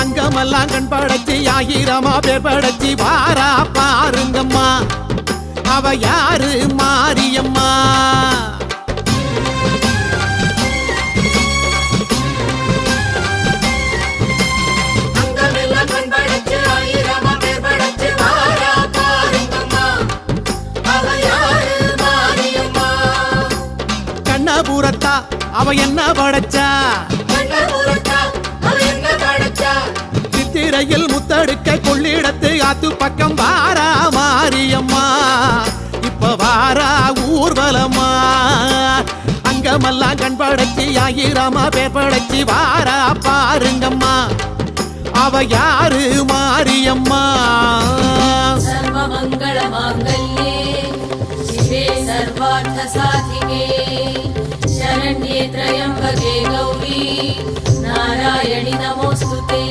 அங்கமெல்லாம் கண் படைச்சி ஆயிரமா பேர் படைச்சி வாரா பாருங்கம்மா. அவ யாரு? மாரியம்மா. அங்கமெல்லாம் கண் படைச்சு ஆயிரமா பேர் படைச்சு வாரா பாருங்கம்மா. அவ யாரு? மாரியம்மா. கண்ணபுரத்தா அவ என்ன படைச்சா? சித்திரையில் முத்தடுக்க கொள்ளிடத்து ஆத்து பக்கம் வாரா மாரியம்மா இப்ப வாரா ஊர்வலமா அங்கமெல்லாம் கண் படைச்சி ஆயிரமா பேர் படைச்சி வாரா பாருங்கம்மா அவ யாரு மாரியம்மா सर्वमङ्गल माङ्गल्ये शिवे सर्वार्थ साधिके शरण्ये त्र्यम्बके गौरी नारायणि नमोऽस्तु ते